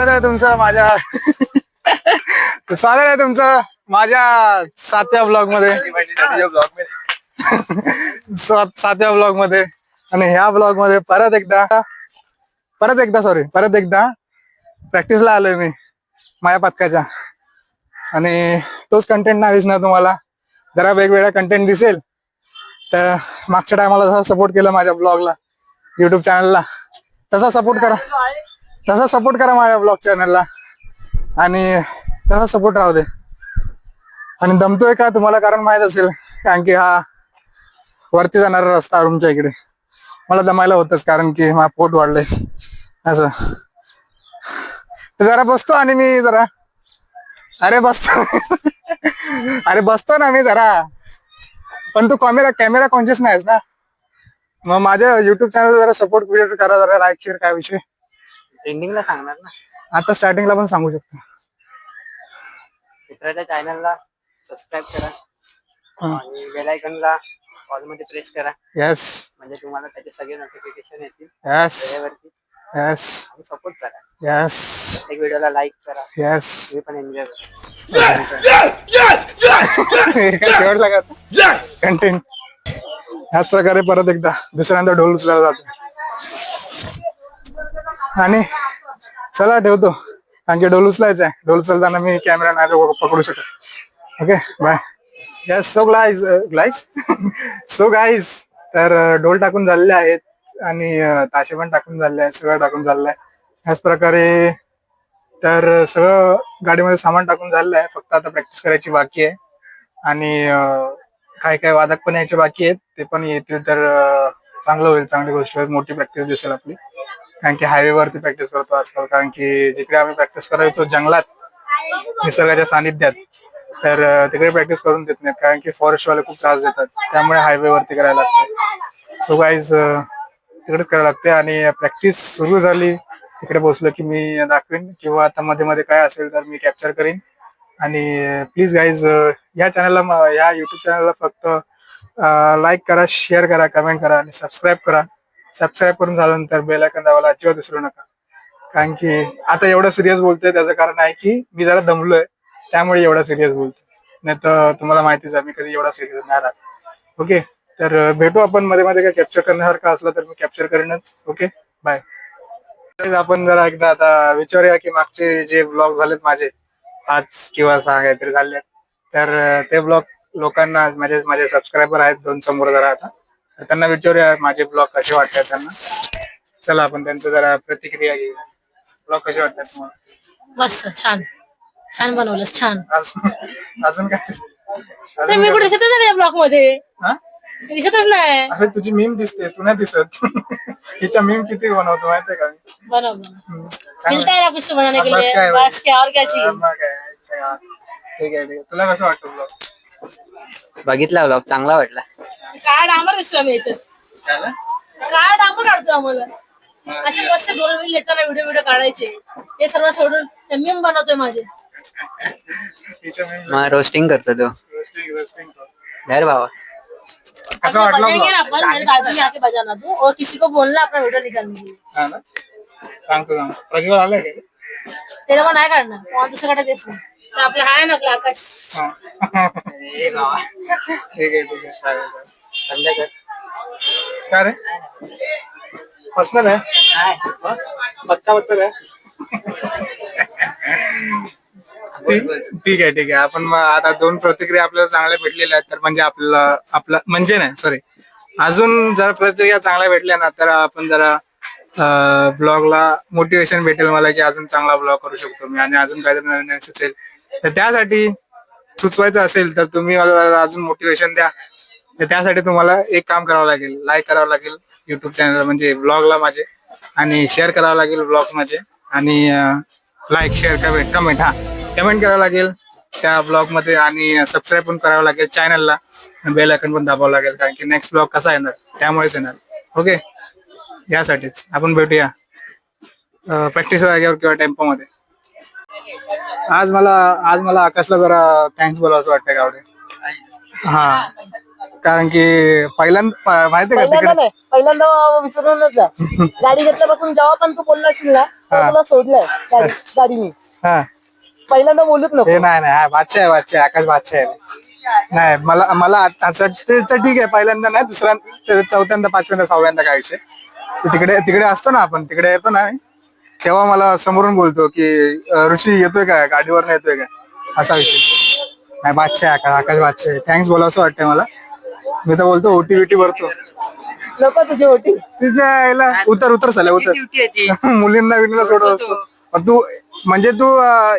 स्वागत आहे तुमचं माझ्या स्वागत आहे तुमचं माझ्या सातव्या ब्लॉगमध्ये. सात- सातव्या ब्लॉगमध्ये. आणि ह्या ब्लॉगमध्ये परत एकदा परत एकदा सॉरी परत एकदा प्रॅक्टिसला आलोय मी माया पथकाच्या आणि तोच कंटेंट नाही दिसणार तुम्हाला. जरा वेगवेगळा कंटेंट दिसेल. तर मागच्या टायमाला जसा सपोर्ट केला माझ्या ब्लॉगला युट्यूब चॅनलला तसा सपोर्ट करा. तसा सपोर्ट करा माझ्या ब्लॉग चॅनलला आणि तसा सपोर्ट राहू दे. आणि दमतोय का तुम्हाला कारण माहीत असेल कारण की हा वरती जाणारा रस्ता रूमच्या इकडे. मला दमायला होतच कारण की माझा पोट वाढलंय. असं. जरा बसतो आणि मी जरा अरे बसतो. अरे बसतो ना मी जरा. पण तू कॅमेरा कॅमेरा कॉन्शियस नाहीस ना. मग माझ्या युट्यूब चॅनल जरा सपोर्ट व्हिडिओ करा जरा लाईक शेअर काय विषय? ट्रेंडिंगला सांगणार ना? आता स्टार्टिंगला पण सांगू शकतो. मित्राच्या चॅनलला सबस्क्राईब करा. आणि बेल आयकनला ऑलमध्ये प्रेस करा. येस म्हणजे तुम्हाला त्याचे सगळे नोटिफिकेशन येतील. येस वेळेवरती. येस आणि सपोर्ट करा. येस एक व्हिडिओला लाईक करा. येस तुम्ही पण एन्जॉय करा. कंटेंट ह्याच प्रकारे परत एकदा दुसऱ्यांदा ढोल उचलायला जातो. आणि चला ठेवतो. आणखी डोल ढोल उचलायचा आहे. डोल उचलताना मी कॅमेरा नाही पकडू शकत. Okay bye yes so ग्लाइज ग्लाइज so guys तर डोल ढोल टाकून झालेले आहेत आणि uh, ताशे पण टाकून झालेले आहेत सगळं टाकून झालेलं आहे ह्याच प्रकारे तर uh, सगळं गाडीमध्ये सामान टाकून झालेलं आहे. फक्त आता प्रॅक्टिस करायची बाकी आहे. आणि काही काही वादक पण यायचे बाकी आहेत ते पण येतील तर चांगलं होईल चांगली गोष्ट होईल. मोठी प्रॅक्टिस दिसेल आपली. कारण की हायवे वरती प्रॅक्टिस करतो आजकाल. कारण की जिकडे आम्ही प्रॅक्टिस करायचो जंगलात निसर्गाच्या सानिध्यात तर तिकडे प्रॅक्टिस करून देत नाहीत. कारण की फॉरेस्ट वाले खूप त्रास देतात. त्यामुळे हायवे वरती करायला लागते सो गाईज तिकडेच करायला लागते आणि प्रॅक्टिस सुरू झाली. तिकडे पोहोचलो की मी दाखवेन किंवा आता मध्ये मध्ये काय असेल तर मी कॅप्चर करीन. आणि प्लीज गाईज या चॅनलला या युट्यूब चॅनलला फक्त लाईक करा शेअर करा कमेंट करा आणि सबस्क्राईब करा. सबस्क्राईब करून झाल्यानंतर बेल आयकॉन दाबायला अजिबात विसरू नका. कारण की आता एवढं सिरियस बोलतोय त्याचं कारण आहे की मी जरा दमलोय त्यामुळे एवढा सिरियस बोलतोय. नाही तर तुम्हाला माहितीच आहे मी कधी एवढा सिरियस नाही राहत. ओके तर भेटू आपण मध्ये मध्ये काय कॅप्चर करण्यासारखं असलं तर मी कॅप्चर करेनच. ओके बाय आपण जरा एकदा आता विचारूया की मागचे जे ब्लॉग झालेत माझे पाच किंवा सहा काहीतरी झाले तर ते ब्लॉग लोकांना माझे माझे सबस्क्रायबर आहेत दोन समोर जरा आता. तर त्यांना विचारूया माझे ब्लॉग कसे वाटतात त्यांना? चला आपण त्यांचं जरा प्रतिक्रिया घेऊया. ब्लॉग कसे वाटतात तुम्हाला? मस्त छान. छान बनवलंस छान. अजून अजून काय? तर अजून मी काय? कुठे दिसतच नाही ब्लॉग मध्ये हा? दिसतच नाही. अरे तुझी मीम दिसते तू नाही दिसत. हिच्या मीम किती बनवतो माहितीये का मी? हम्म. मिलता है ना कुछ तो बनाने के बस लिए काय बस. क्या और क्या चाहिए? मग काय, अच्छा. ठीक आहे ठीक आहे. तुला कसं वाटतं ब्लॉग बघितला ब्लॉग चांगला वाटला. काय डांबर दिसतो आम्ही इथं. काय डांबर काढतो आम्हाला? असे मस्त डोल बिल घेताना व्हिडिओ व्हिडिओ काढायचे. ते सर्व सोडून मीम बनवतोय माझे. मग रोस्टिंग करतो तो. रोस्टिंग रोस्टिंग धर भावा. कसं वाटलं बजाएंगे vlog? ना अपन मेरे दादी ने आके बजाना तू. और किसी को बोलना अपना वीडियो निकालने के लिए हा सांगतो सांगतो. प्रज्वल आलाय का? तेरा पण नाही काढणार. कोणा दुसऱ्याकडे दे फोन तर आपलं आहे ना आपलं आकाश. हा. ठीक आहे ठीक आहे. चालेल चालेल. काय रे? पर्सनल आहे? पत्ता बत्तर आहे ठीक ठीक आहे ठीक आहे. आपण मग आता दोन प्रतिक्रिया आपल्याला चांगल्या भेटलेल्या आहेत तर म्हणजे आपल्याला आपला म्हणजे नाही सॉरी अजून जर प्रतिक्रिया चांगल्या भेटल्या ना तर आपण जरा ब्लॉगला मोटिवेशन भेटेल मला की अजून चांगला ब्लॉग करू शकतो मी. आणि अजून काहीतरी नवीन सुचेल तर त्यासाठी सुचवायचं असेल तर तुम्ही मला अजून मोटिवेशन द्या. तर त्यासाठी तुम्हाला एक काम करावं लागेल. लाईक करावं लागेल युट्यूब चॅनल म्हणजे ब्लॉगला माझे. आणि शेअर करावं लागेल ब्लॉग माझे. आणि लाईक शेअर कमेंट कमेंट हा. कमेंट करावं लागेल त्या ब्लॉगमध्ये आणि सबस्क्राईब पण करावं लागेल चॅनलला बेल आयकन पण दाबावं लागेल कारण की नेक्स्ट ब्लॉग कसा येणार? त्यामुळेच येणार. ओके यासाठीच. आपण भेटूया. प्रॅक्टिस जागेवर किंवा टेम्पो मध्ये. आज मला आज मला आकाशला जरा थँक्स बोलावं असं वाटतं गावडे. हा. कारण की पहिल्यांदा माहितीये का पहिल्यांदा तिकडे? नाही. पहिल्यांदा विसरूनच जा. गाडी घेतल्यापासून जेव्हा पण तू बोलला असेल ना तेव्हा तुला सोडलंय गाडी गाडीने. हा. पहिल्यांदा बोलूच नको. हे नाही नाही. हा बादशाह आहे बादशाह आहे, आकाश बादशाह आहे. नाही मला मला आ- असं ते- ते ठीक आहे. पहिल्यांदा नाही दुसऱ्यांदा ते चौथ्यांदा पाचव्यांदा सहाव्यांदा काय विषय? ते तिकडे तिकडे असतो ना आपण. तिकडे येतो ना तेव्हा मला समोरून बोलतो की अं, ऋषी येतोय का गाडीवर येतोय का असा विषय. नाही बादशाह आहे, आकाश आकाश बादशाह थँक्स बोलावं वाटतंय मला. मी तर बोलतो ओटी बिटी भरतो. नको तुझी होती तुझ्या यायला उतर उतर झाल्या उतर. ड्युटी आहे ती मुलींना विलींना सोडत असतो. पण तू म्हणजे तू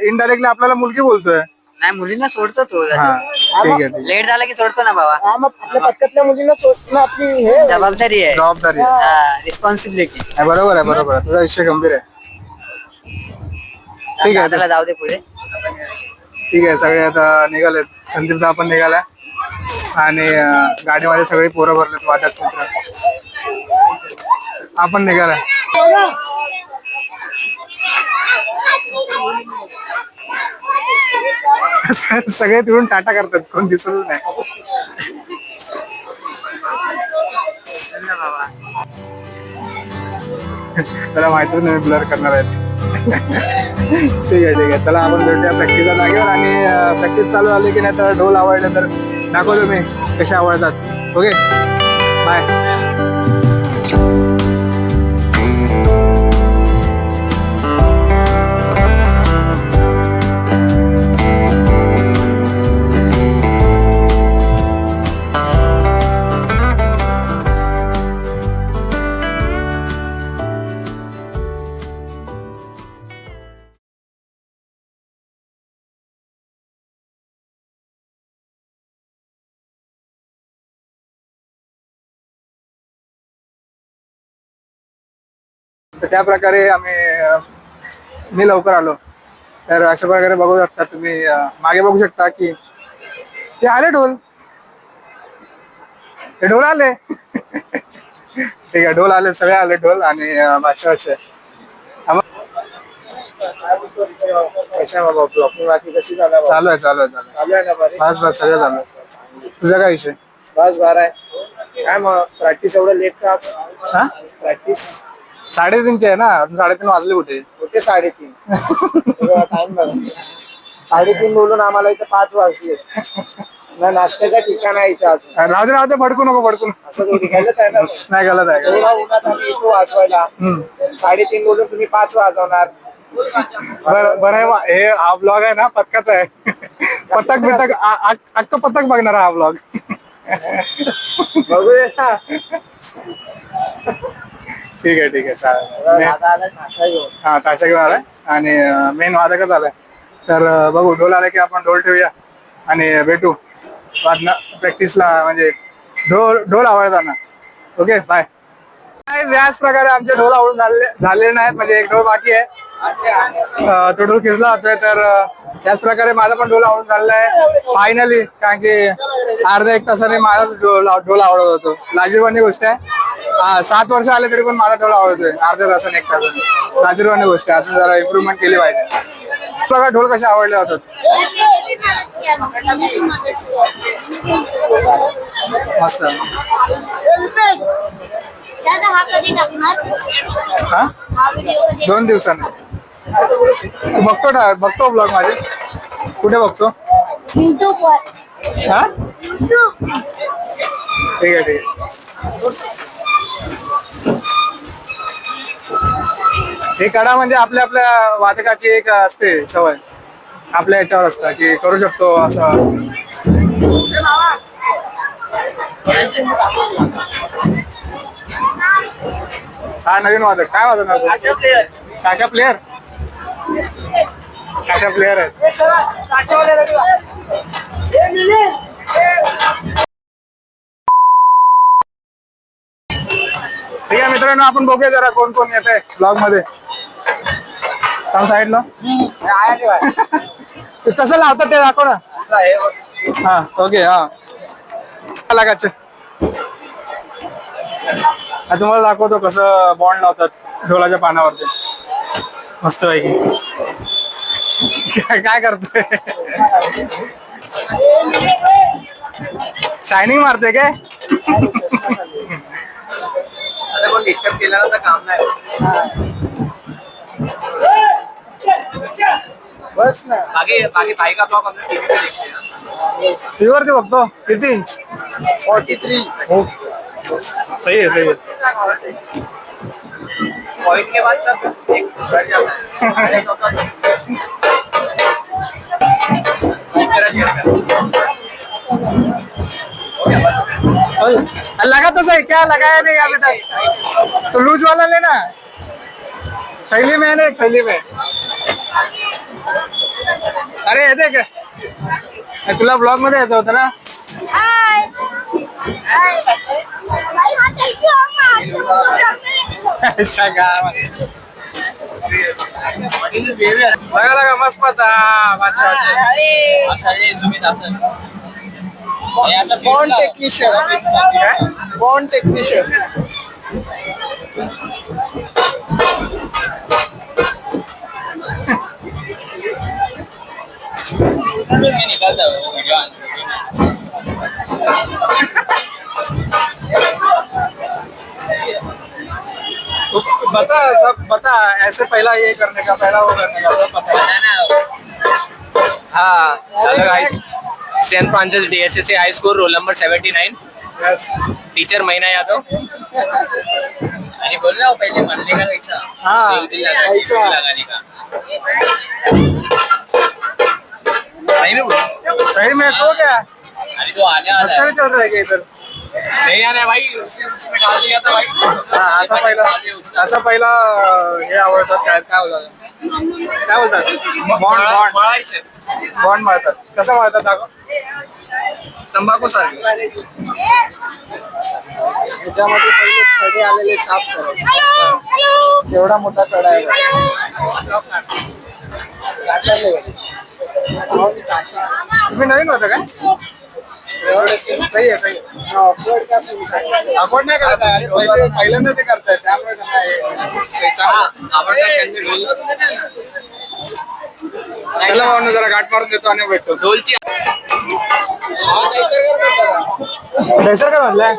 इनडायरेक्टली आपल्याला मुलगी बोलतोय. नाही मुलींना सोडतो तो. हा ठीक आहे ठीक आहे. लेट झाला की सोडतो ना बाबा. हा मग आपल्या पथकातल्या मुलींना सोडणं आपली हे. जबाबदारी आहे. जबाबदारी आहे. रिस्पॉन्सिबिलिटी नाही, बरोबर आहे बरोबर आहे. तुझा विषय गंभीर आहे. ठीक आहे त्याला जाऊ दे पुढे. ठीक आहे सगळे आता निघालेत. संदीप दा पण निघाला. आणि गाडीमध्ये सगळी पोरं भरलेत वादक मित्र. आपण निघाला. सगळे तिकडून टाटा करतात कोण दिसत नाही. त्याला माहितच नाही ब्लर करणार आहेत. ठीक आहे ठीक आहे. चला आपण भेटूया प्रॅक्टिसच्या जागेवर आणि प्रॅक्टिस चालू झाली की नाही तर ढोल आवडले तर दाखवतो मी कसे आवडतात. ओके बाय तर त्या प्रकारे आम्ही मी लवकर आलो. तर अशा प्रकारे बघू शकता तुम्ही मागे बघू शकता की ते आले ढोल. ते ढोल आले. ठीक आहे ढोल आले सगळे आले ढोल आणि भाषा असे. चालू आहे चालू आहे चालू आहे. बस बस सगळं चालू आहे. तुझा काय विषय? बस बारा आहे. काय मग प्रॅक्टिस एवढं लेट का हा? प्रॅक्टिस साडेतीनचे आहे ना अजून साडेतीन वाजले कुठे? कुठे साडेतीन? टाइम बघा साडेतीन बोलून आम्हाला इथं पाच वाजले. ना नाश्त्याचं ठिकाण आहे इथं अजून. राहू दे राहू दे भडकू नको भडकू नको. असं गलत आहे ना नाही गलत आहे गलत. एवढा उन्हात आम्ही इथं वाजवायला. साडेतीन बोलून तुम्ही पाच वाजवणार. बरं बरं आहे वा- हे हा ब्लॉग आहे ना पथकाचा आहे. पथक बिथक आ- आ- अख्खं पथक बघणार हा ब्लॉग बघूया. ठीक आहे ठीक आहे चालेल. हा ताशा घेऊन आलाय आणि मेन वादकच आलाय. तर बघू ढोल आले की आपण ढोल ठेवूया. आणि भेटू. वादना प्रॅक्टिसला म्हणजे ढोल ढोल आवडताना. ओके बाय याच प्रकारे आमचे ढोल आवडून झाले झालेले नाहीत म्हणजे एक ढोल बाकी आहे. तो ढोल खेचला जातोय तर त्याच प्रकारे माझा पण ढोल आवडून झालेला आहे. फायनली कारण की अर्ध्या एक तासाने माझा ढोल ढोल आवडत होतो. लाजीरवाणी गोष्ट आहे. हा, सात वर्ष आले तरी पण माझा ढोल आवडतोय अर्ध्या तासाने एक तासाने. लाजीरवाणी गोष्ट आहे. असं जरा इम्प्रुव्हमेंट केली पाहिजे. बघा ढोल कसे आवडले जातात. मस्त. दादा हा? कधी टाकणार हा हा व्हिडिओ कधी दोन दिवसाने. तू बघतो ना बघतो ब्लॉग माझे? कुठे बघतो? युट्यूब वर. हा? युट्यूब ठीक आहे ठीक आहे. हे कडा म्हणजे आपल्या आपल्या वादकाची एक असते सवय. आपल्या याच्यावर असतं की करू शकतो असं. हा नवीन वादक. काय वाजवणार? काशा प्लेअर काशा प्लेअर आहेत. ठीक आहे मित्रांनो आपण बघूया जरा कोण कोण येत आहे ब्लॉगमध्ये. साईडला? कसं लावतात ते दाखव ना. हा ओके हा. लागायचे? तुम्हाला दाखवतो कसं बॉन्ड लावतात ढोलाच्या पानावरती. मस्त पैकी काय काय करतोय? शायनिंग मारते काय? डिस्टर्ब केलं तर काम नाही. बस ना. बाकी बाकी भाई का ब्लॉग हमने टीवी पे देखते हैं। बघतो किती इंच फोर्टी थ्री सही आहे सही आहे पॉइंट के बाद सब एक है तो तो- लगा तो सही क्या लगाया नहीं अभी तक? तो लूज वाला लेना। थैली में है ना थैली में? अरे हे देख. हे तुला ब्लॉगमध्ये यायचं होतं ना? हाय. हाय हा थँक्यू अच्छा लगा मस्त हा, बॉन्ड. टेक्निशियन बॉन्ड टेक्निशियन मैं निकलता हूँ वो वीडियो बता सब बता ऐसे पहला ये करने का पहला वो करने का सब पता है। हाँ hello guys Saint Francis DSSC high school roll number 79 yes teacher Mahina Yadav आणि बोल ना पहिले म्हणले का कैसा हाँ? लगाने का? सही में बोल। सही में तो क्या? अरे तो आने वाला मस्करी है। चल रहा है क्या इधर? नहीं आने भाई उसमें डाल दिया था भाई। हा असा पहिला असा पहिला हे आवडतात काय काय बोलतात काय बोलतात बॉन्ड बॉन्ड बॉन्ड बॉन्ड मारतात कसं मारतात दाखव? तंबाखू सारखं ह्याच्यामध्ये पहिले खडे आलेले साफ करायचे एवढा मोठा कडा आहे. तुम्ही नवीन होता काय? सही आहे सही आपण नाही करत आहे. पहिले पहिल्यांदा ते करतायत त्यामुळे त्यांना हे- चांगलं. चला भाऊ जरा गाठ मारून देतो आणि भेटतो. ढोलची दहसर काय म्हणलाय?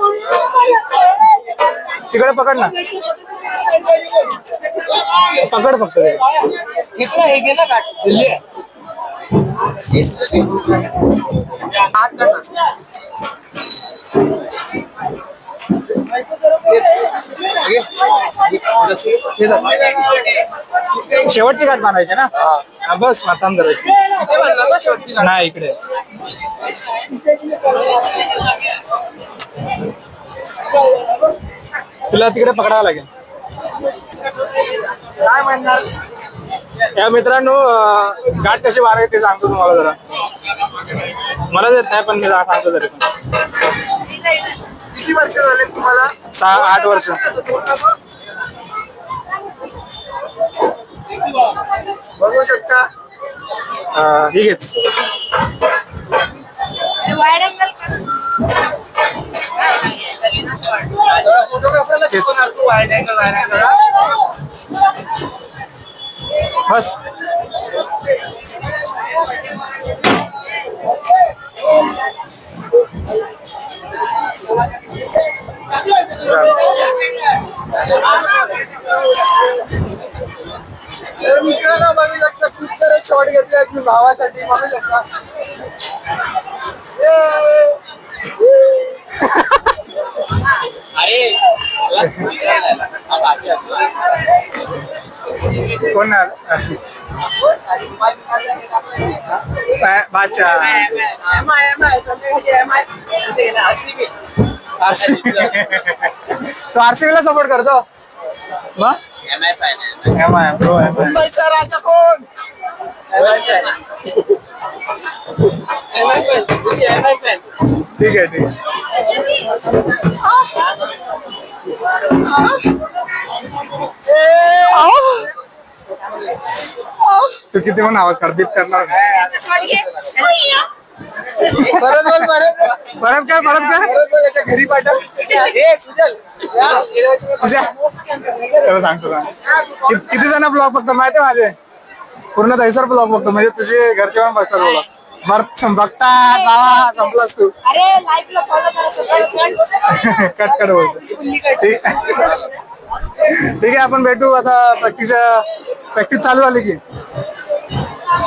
तिकडे पकड ना. पकड फक्त. ते. हे घे ना काट दिल्ली आहे हात काढ शेवटची गाठ मारायची ना? हा, बस माताम शेवटची गाठ. नाही इकडे. तुला तिकडे पकडावं लागेल. काय म्हणणार? या मित्रांनो अं, गाठ कशी मारायची ते सांगतो तुम्हाला जरा. मला देत नाही पण मी जा- सांगतो तरी पण. किती वर्ष झाले तुम्हाला? सहा आठ वर्ष. बघू शकता? अं, ही घेच फोटोग्राफरला शिकवणार तू वाईड अँगल वाईड अँगल बस शकता. अरे. हा. कोण तो आरसीबी ला सपोर्ट करतो मग. एम आय एम आय मुंबईचा राजा कोण ठीक आहे ठीक आहे. तू किती पण आवाज काढ बीप करणार नाही. परत बोल परत. परत काय परत काय घरी पाठव. तुझ्या सांगतो सांग किती किती जण ब्लॉग बघतात माहिती आहे माझे? पूर्ण दहीसर ब्लॉग बघतो म्हणजे तुझे घरचे पण बघतात ब्लॉग बरं बघता बाबा संपलास तू कट कट बोलतो ठीक आहे आपण भेटू आता प्रॅक्टिस प्रॅक्टिस चालू झाली की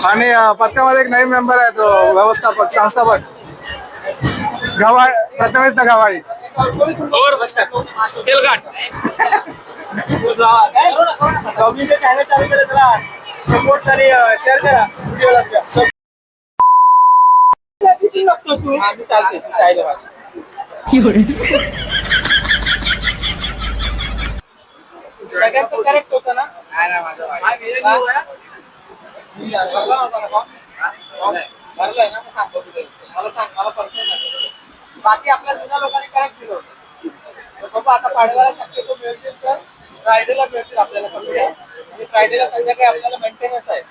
आणि पथकामध्ये एक नवीन मेंबर आहे तो व्यवस्थापक संस्थापक गव्हाळ प्रथमेश ना गव्हाळी सपोर्ट आणि शेअर करा. व्हिडिओला किती लागतो तू? आम्ही चालते. सगळ्यांचं करेक्ट होतं ना? भरला नव्हता ना फॉर्म? भरलाय. ना? मग सांग बघू दे. मला सांग मला सांग बाकी आपल्या जुन्या लोकांनी करेक्ट दिलं होतं. बाबा आता पाडव्याला शक्यतो मिळतील तर फ्रायडेला मिळतील आपल्याला फ्रायडेला संध्याकाळी आपल्याला मेंटेनन्स आहे.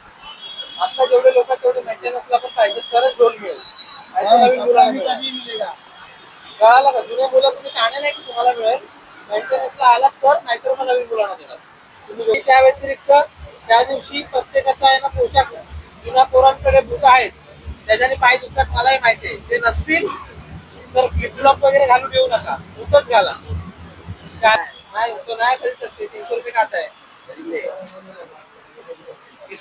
आता जेवढे लोक तेवढे मेंटेनन्सला पण पाहिजे तरच ढोल मिळेल. नवीन मुलांना. कळालं का? जुन्या मुलं तुम्ही शाणे नाही की तुम्हाला मिळेल. मेंटेनन्सला आलात तर नाहीतर मग नवीन मुलांना देणार. तुम्ही त्या व्यतिरिक्त त्या दिवशी प्रत्येकाचा आहे ना पोशाख. जुन्या पोरांकडे बुट आहेत. त्याच्याने पाय दुखतात मलाही माहिती आहे. ते नसतील तर फ्लिपफ्लॉप वगैरे घालून येऊ नका. बुटच घाला. काय? नाही तो नाही खरीद सकते तीन सौ रुपये खाता है किसने लिखी है तेरा पैसा? हाँ, ये नहीं बोलता है। राजू है ना?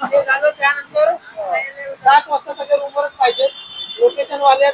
कुठे झालं त्यानंतर सात वाजता सगळे रूमवरच पाहिजे लोकेशन वाले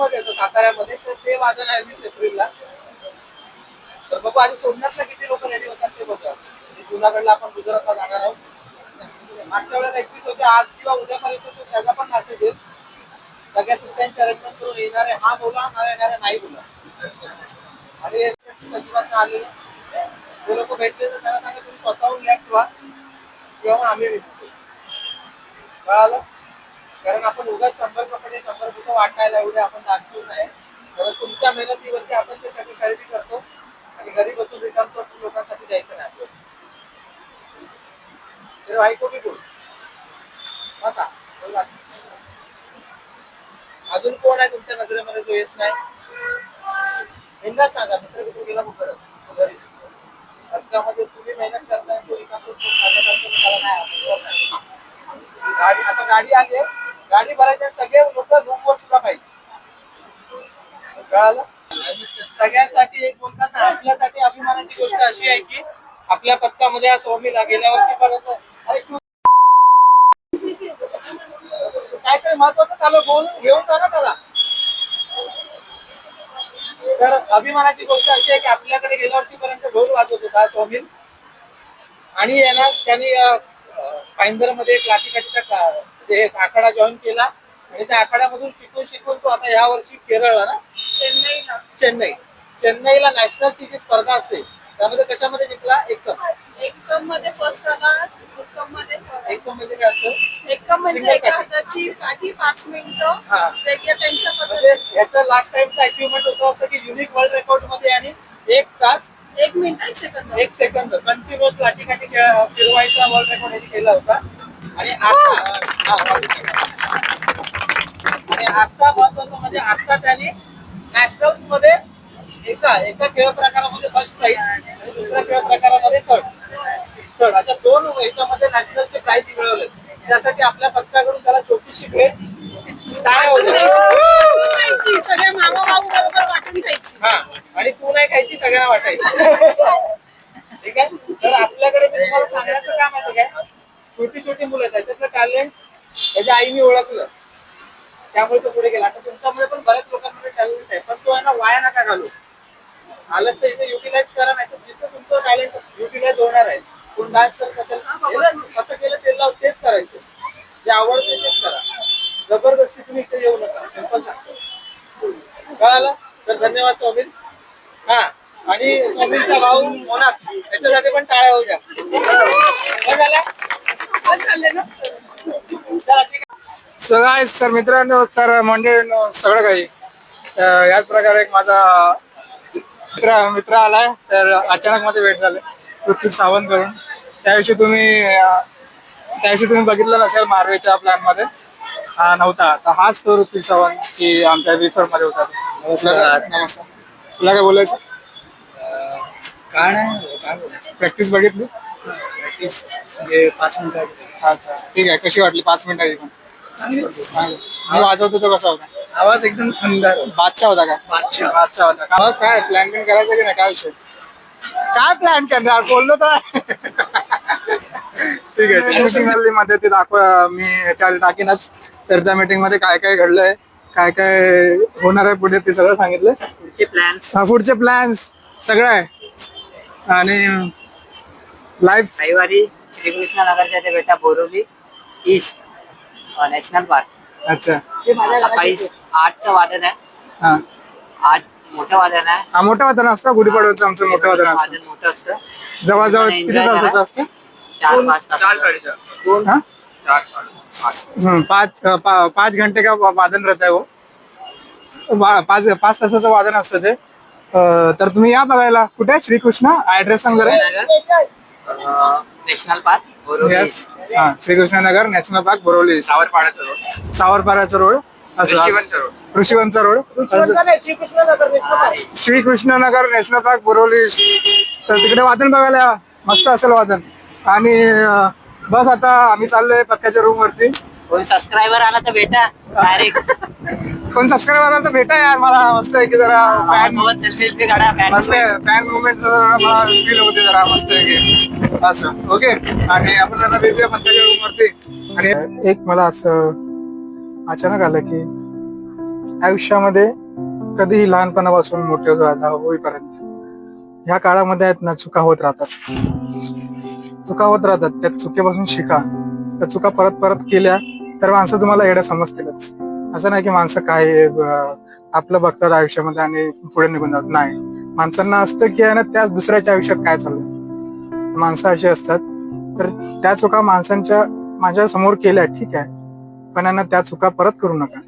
मध्ये येतं साताऱ्यामध्ये. तर ते वाजवण आहे वीस एप्रिलला. तर बघू आधी सोडण्याचा किती लोक रेडी होतात ते बघा म्हणजे जुनागडला आपण गुजरातला जाणार आहोत. मागच्या वेळेला एकवीस होते आज किंवा उद्यापर्यंत तो त्याचा पण मेसेज येईल. सगळ्या सुट्ट्यांच्या अरेंजमेंट करून येणारे हा बोला ना येणारे नाही बोला. आणि अजिबात आलेले. ते लोक भेटले तर त्यांना सांगा तुम्ही स्वतःहून घ्या किंवा किंवा आम्ही भेटतो कळालं? कारण आपण उगाच शंभर कपडे शंभर कुठं वाटायला एवढे आपण दाखवू नाही. तर तुमच्या मेहनतीवरती आपण ते सगळी खरेदी करतो आणि घरी बसून रिटर्न करतो लोकांसाठी द्यायचं नाही आपल्याला. तर भाई को बोल? बोला. अजून कोण आहे तुमच्या नजरेमध्ये जो येत नाही? हिंदा सांगा मित्र कुठे गेला कुठं घरी. रस्त्यामध्ये तुम्ही मेहनत करताय तो रिकाम नाही गाडी आता गाडी आली आहे. गाडी भरायच्या सगळे लोक रूमवर सुद्धा पाहिजे. कळालं? सगळ्यांसाठी एक बोलतात ना आपल्यासाठी अभिमानाची गोष्ट अशी आहे की आपल्या पथकामध्ये हा स्वामीला गेल्या वर्षी परत काहीतरी महत्वाचं चालू बोल घेऊन जा ना त्याला. तर अभिमानाची गोष्ट अशी आहे की आपल्याकडे गेल्या वर्षीपर्यंत ढोल वाजवत होता स्वामी. आणि यांना त्यांनी पायंदरमध्ये एक लाठीकाठीचा एक आखाडा जॉईन केला आणि त्या आखाड्यामधून शिकून शिकून तो आता या वर्षी केरळला ना? चेन्नईला. चेन्नई. चेन्नईला नॅशनलची जी स्पर्धा असते त्यामध्ये कशामध्ये जिंकला? एक कपमध्ये फर्स्ट आला एक कपमध्ये third. एक कप म्हणजे काय असतं? एक कप म्हणजे एका काठी. हाताची काठी पाच मिनिटं हा. वेगळ्या त्यांच्या म्हणजे याचं लास्ट टाइमचं अचिव्हमेंट होतं असं की युनिक वर्ल्ड रेकॉर्डमध्ये आणि एक तास एक मिनिट एक सेकंद एक सेकंद कंटिन्युअस लाठीकाठी खेळ फिरवायचा वर्ल्ड रेकॉर्ड यांनी केला होता. आणि आता. आणि आता महत्वाचं म्हणजे आता त्यांनी नॅशनल्समध्ये एका एका खेळ प्रकारामध्ये फर्स्ट प्राईज आणि दुसऱ्या खेळ प्रकारामध्ये थर्ड थर्ड अशा दोन ह्याच्यामध्ये नॅशनलचे प्राईज मिळवले. त्यासाठी आपल्या पथकाकडून त्याला छोटीशी भेट सगळ्या मामा भाऊ बरोबर वाटून खायची. हा. आणि तू नाही खायची सगळ्यांना वाटायची ठीक आहे तर आपल्याकडे मी तुम्हाला सांगण्याचं काम आहे काय छोटी छोटी मुलं आहेत त्याच्यातलं टॅलेंट त्याच्या आईने ओळखलं. त्यामुळे तो पुढे गेला. आता तुमच्यामुळे पण बऱ्याच लोकांमध्ये टॅलेंट आहे. पण तो आहे ना वाया नका घालू. आलं तर इथे युटिलाइज करा नाही तर जिथं तुमचं टॅलेंट युटिलाइज होणार आहे कोण डान्स करत असेल कसं केलं ते लावून तेच करायचं. जे आवडतं तेच करा. जबरदस्ती तुम्ही इथे येऊ नका. सिंपल सांगतो. धन्यवाद स्वामी हा आणि स्वामींचा भाऊ होणार त्याच्यासाठी पण टाळ्या होऊ द्या. काय ना? ठीक आहे. सो गाईज तर मित्रांनो तर मंडळींनो सगळं काही. याच प्रकारे एक माझा मित्र मित्र आलाय तर अचानक मध्ये भेट झाले. पृथ्वी सावंत करून. त्याविषयी तुम्ही त्याविषयी तुम्ही बघितलं नसेल मारवेच्या प्लॅनमध्ये. हा नव्हता. तर हाच तो ऋत्विक सावंत की आमच्या विफरमध्ये होता. नमस्कार. नमस्कार. तुला काय बोलायचं? काय नाही काय बोलायचं? प्रॅक्टिस बघितली? म्हणजे पाच मिनिटं अच्छा. ठीक आहे. कशी वाटली? पाच मिनिटाची पण. चांगली. मी वाजवतो तो कसा होता? आवाज एकदम थंडार बादशाह होता का? बादशाह. बादशाह होता. का मग काय प्लॅन बिन करायचं की नाही? काय विषय? काय प्लॅन करणार? बोललो तर. ठीक आहे. मीटिंगमध्ये ते दाखवा. मी याच्या टाकीनच. तर त्या मीटिंगमध्ये काय काय घडलंय काय काय होणार आहे पुढे ते सगळं सांगितलं. पुढचे प्लॅन्स हा, पुढचे प्लॅन्स सगळं आहे. आणि लाईफ रविवारी श्रीकृष्ण नगरच्या इथे बेटा बोरवली ईस्ट नॅशनल पार्क. अच्छा. सकाळी आठचं वादन आहे. हा. आठ मोठं वादन आहे. हा मोठं वादन असतं गुढीपाडव्याचं आमचं मोठं वादन असतं. वादन मोठं असतं. जवळजवळ enjoy किती तासाचं करा. असतं? चार पाच तास हा? हम्म, पाच अ, पा- पाच घंटे का वा- वादन रहता है. वो वा- पाच पाच तासाचं वादन असतं ते. अ, तर तुम्ही या बघायला. कुठे आहे? श्रीकृष्ण? ऍड्रेस सांग जरा. नॅशनल पार्क बोरवली येस हा श्रीकृष्णनगर नॅशनल पार्क बोरवली सावरपाडाचं रोड सावरपाराचा road. Rishivant road. ऋषिवंतचा road Shrikrishnanagar national park Borivali तर तिकडे वादन बघायला या. मस्त असेल वादन. आणि अ, बस आता आम्ही चाललोय पक्क्याच्या रूम वरती. कोण सबस्क्रायबर आला तर भेटा. डायरेक्ट कोण सबस्क्राईब आला तर भेटा यार. मला मस्त आहे की जरा फॅन सोबत सेल्फी काढा मस्त फॅन मुवमेंट मला फील होते जरा मस्त आहे की. असं. ओके आणि आपण जरा भेटूया पत्त्याच्या रूमवरती आणि एक मला असं अचानक आलं की आयुष्यामध्ये कधीही लहानपणापासून मोठे होईपर्यंत ह्या काळामध्ये आहेत ना चुका होत राहतात. चुका होत राहतात. त्या चुकीपासून शिका. त्या चुका परत परत केल्या तर माणसं तुम्हाला येणं समजतीलच. असं नाही की माणसं काय आहे, आपलं बघतात आयुष्यामध्ये आणि पुढे निघून जात नाही. माणसांना असतं की आहे ना त्याच दुसऱ्याच्या आयुष्यात काय चाललंय? माणसं अशी असतात. तर त्या चुका माणसांच्या माझ्यासमोर केल्या ठीक आहे. पण यांना त्या चुका परत करू नका.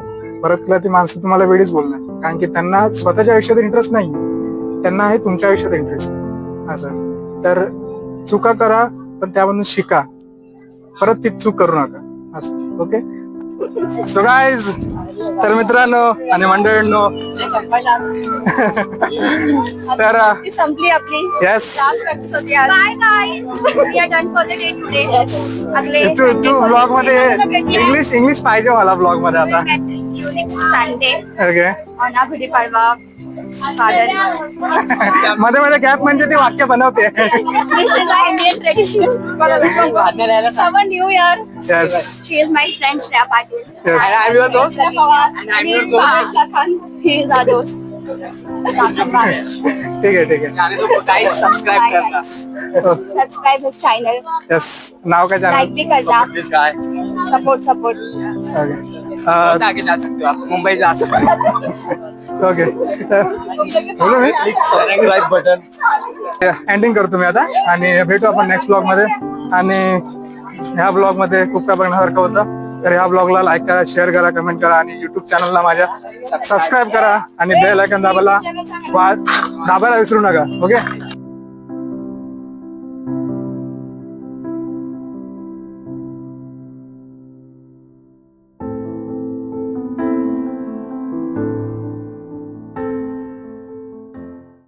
परत केल्या ती माणसं तुम्हाला वेळीच बोलणार. कारण की त्यांना स्वतःच्या आयुष्यात इंटरेस्ट नाही त्यांना आहे तुमच्या आयुष्यात इंटरेस्ट असं. तर चुका करा पण त्यामधून शिका. परत ती चूक करू नका. असं. ओके? सो गाईज तर मित्रांनो आणि मंडळींनो. तर ती संपली आपली. येस लास्ट प्रॅक्टिस होती आज bye guys we are done for the day today अगले तू तू ब्लॉगमध्ये इंग्लिश इंग्लिश पाहिजे मला ब्लॉगमध्ये आता. युनिक संडे ओके मध्ये मध्ये गॅप म्हणजे ती वाक्य बनवते. ही ठीक आहे ठीक. आहे. सब्सक्राइब हिज चॅनल येस नाव काय चॅनल. सपोर्ट सपोर्ट ओके बहुत आगे जा सकते हो आप. मुंबई जा सकते हो. ओके सबस्क्राइब बटन एंडिंग करतो मी आता. आणि भेटू आपण नेक्स्ट ब्लॉगमध्ये. आणि ह्या ब्लॉगमध्ये खूप काय बघण्यासारखं होतं. तर ह्या ब्लॉगला लाईक करा शेअर करा कमेंट करा आणि युट्यूब चॅनलला माझ्या सबस्क्राईब करा. आणि बेल आयकन दाबायला वा- दाबायला विसरू नका. ओके